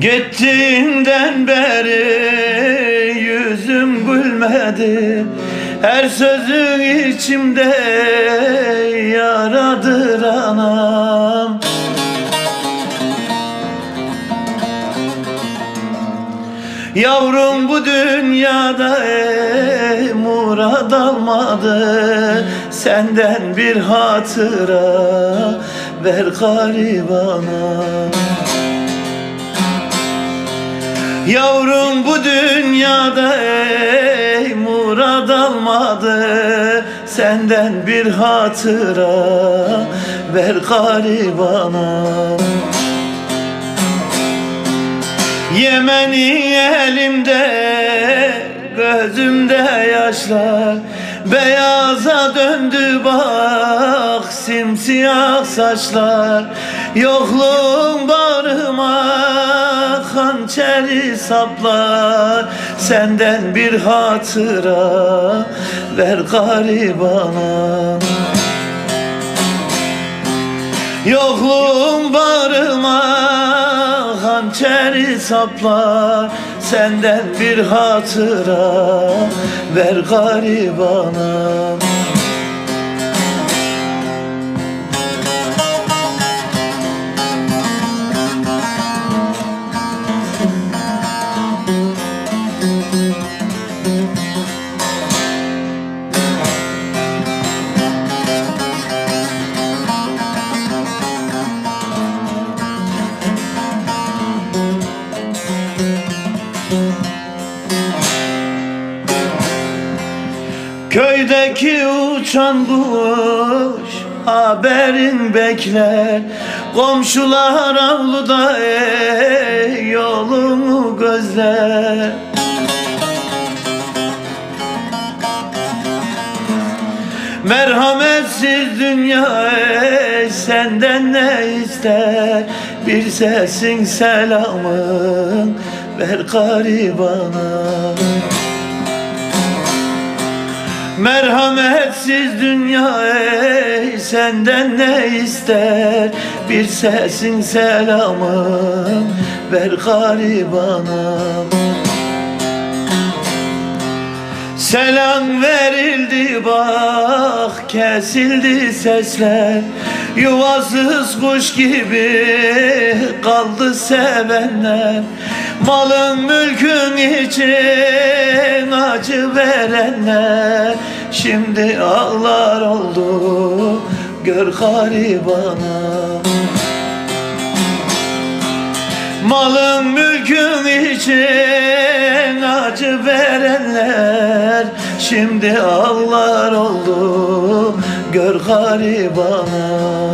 Gittiğinden beri yüzüm gülmedi. Her sözün içimde yaradır anam. Yavrum bu dünyada ey murad almadı Senden bir hatıra ver garibana Yavrum bu dünyada ey murad almadı Senden bir hatıra ver garibana. Yemeni elimde Gözümde yaşlar Beyaza döndü bak Simsiyah saçlar. Yokluğun bağrıma Hançeri saplar. Senden bir hatıra Ver garibana. Yokluğun bağrıma hançeri saplar. Senden bir hatıra ver garibana Köydeki uçan kuş haberin bekler. Komşular avluda ey yolumu gözler. Merhametsiz dünya ey senden ne ister? Bir sesin selamın ver garibana Merhametsiz dünya ey senden ne ister? Bir sesin selamın ver garibana Selam verildi bak kesildi sesler Yuvasız kuş gibi kaldı sevenler. Malın mülkün için acı verenler. Şimdi ağlar oldu gör garibana Malın mülkün için acı verenler. Şimdi ağlar oldu gör garibana